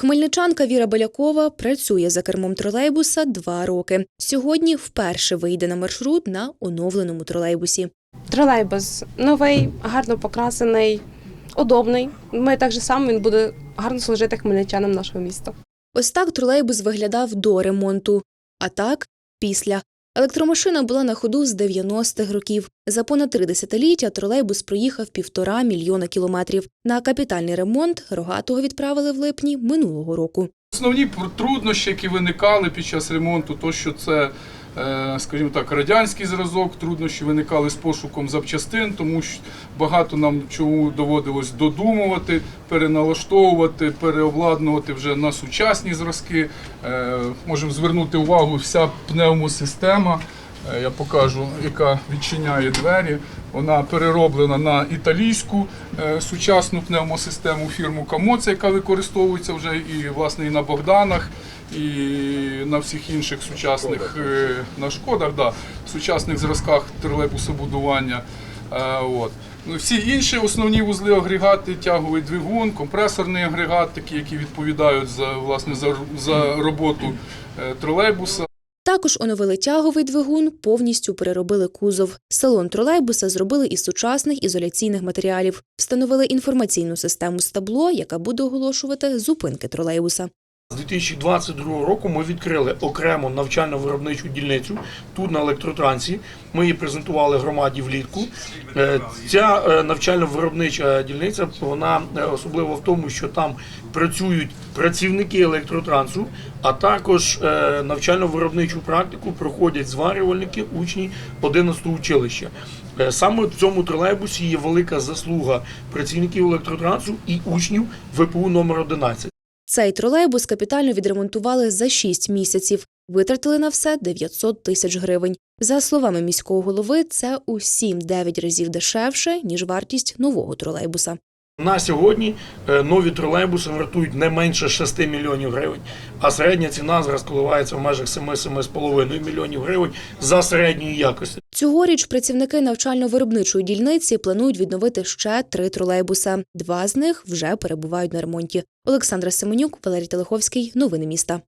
Хмельничанка Віра Белякова працює за кермом тролейбуса два роки. Сьогодні вперше вийде на маршрут на оновленому тролейбусі. Тролейбус новий, гарно покрасений, удобний. Ми так же само він буде гарно служити хмельничанам нашого міста. Ось так тролейбус виглядав до ремонту, а так після. Електромашина була на ходу з 90-х років. За понад три десятиліття тролейбус проїхав півтора мільйона кілометрів. На капітальний ремонт рогатого відправили в липні минулого року. Основні труднощі, які виникали під час ремонту, то що це, скажімо так, радянський зразок, труднощі виникали з пошуком запчастин, тому що багато нам чому доводилось додумувати, переналаштовувати, переобладнувати вже на сучасні зразки. Е, Можемо звернути увагу, вся пневмосистема. е, Я покажу, яка відчиняє двері. Вона перероблена на італійську е, сучасну пневмосистему фірму Камоце, яка використовується вже і власне і на Богданах, і на всіх інших сучасних е, на шкодах, да, сучасних зразках тролейбусобудування. Е, От. Ну, всі інші основні вузли агрегати, тяговий двигун, компресорний агрегат, такі, які відповідають за, власне, за, за роботу тролейбуса. Також оновили тяговий двигун, повністю переробили кузов. Салон тролейбуса зробили із сучасних ізоляційних матеріалів. Встановили інформаційну систему з табло, яка буде оголошувати зупинки тролейбуса. З 2022 року ми відкрили окрему навчально-виробничу дільницю тут на електротрансі. Ми її презентували громаді влітку. Е, Ця е, навчально-виробнича дільниця вона е, особлива в тому, що там працюють працівники електротрансу, а також навчально-виробничу практику проходять зварювальники, учні 11 училища. Саме в цьому тролейбусі є велика заслуга працівників електротрансу і учнів ВПУ номер 11. Цей тролейбус капітально відремонтували за 6 місяців. Витратили на все 900 тисяч гривень. За словами міського голови, це у 7-9 разів дешевше, ніж вартість нового тролейбуса. На сьогодні е, нові тролейбуси вартують не менше 6 мільйонів гривень, а середня ціна зараз в межах 7-7,5 мільйонів гривень за середньої якості. Цьогоріч працівники навчально-виробничої дільниці планують відновити ще три тролейбуса. Два з них вже перебувають на ремонті. Олександра Семенюк, Валерій Телеховський. Новини міста.